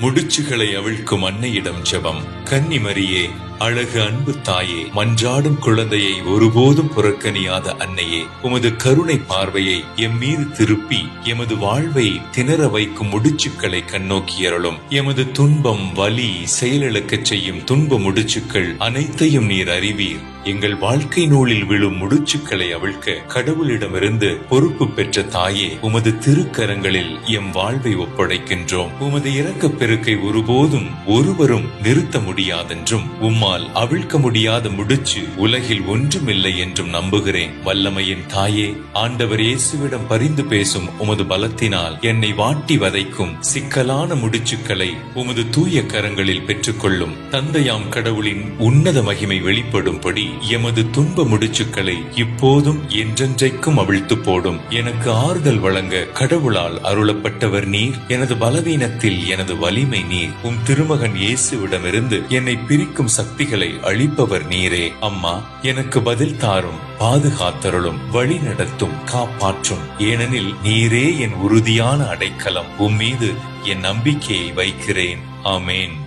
முடிச்சுகளை அவிழ்க்கும் அன்னையிடம் ஜெபம். கன்னிமரியே அழகு அன்பு தாயே மன்றாடும் குழந்தையை ஒருபோதும் புறக்கணியாத அன்னையே உமது கருணை பார்வையை எம் மீது திருப்பி எமது வாழ்வை திணற வைக்கும் முடிச்சுக்களை கண்ணோக்கியருளும் எமது துன்பம் வலி செயலிழக்கச் செய்யும் துன்ப முடிச்சுக்கள் அனைத்தையும் நீர் அறிவீர். எங்கள் வாழ்க்கை நூலில் விழும் முடிச்சுக்களை அவிழ்க்க கடவுளிடமிருந்து பொறுப்பு பெற்ற தாயே உமது திருக்கரங்களில் எம் வாழ்வை ஒப்படைக்கின்றோம். உமது இறக்க பெருக்கை ஒருபோதும் ஒருவரும் நிறுத்த முடியாதென்றும் உம்மா நம்மால் அவிழ்க்க முடியாத முடிச்சு உலகில் ஒன்றுமில்லை என்றும் நம்புகிறேன். வல்லமையின் தாயே ஆண்டவர் இயேசுவிடம் பரிந்து பேசும் உமது பலத்தினால் என்னை வாட்டி வதைக்கும் சிக்கலான முடிச்சுக்களை உமது தூய கரங்களில் பெற்றுக்கொள்ளும் தந்தையாம் கடவுளின் உன்னத மகிமை வெளிப்படும்படி எமது துன்ப முடிச்சுக்களை இப்போதும் என்றென்றைக்கும் அவிழ்த்து போடும். எனக்கு ஆறுதல் வழங்க கடவுளால் அருளப்பட்டவர் நீர். எனது பலவீனத்தில் எனது வலிமை நீர். உம் திருமகன் இயேசுவிடமிருந்து என்னை பிரிக்கும் சக்தி சக்திகளை அழிப்பவர் நீரே. அம்மா எனக்கு பதில் தாரும் பாதுகாத்தருளும் வழி நடத்தும் காப்பாற்றும். ஏனெனில் நீரே என் உறுதியான அடைக்கலம். உம்மீது என் நம்பிக்கையை வைக்கிறேன். ஆமேன்.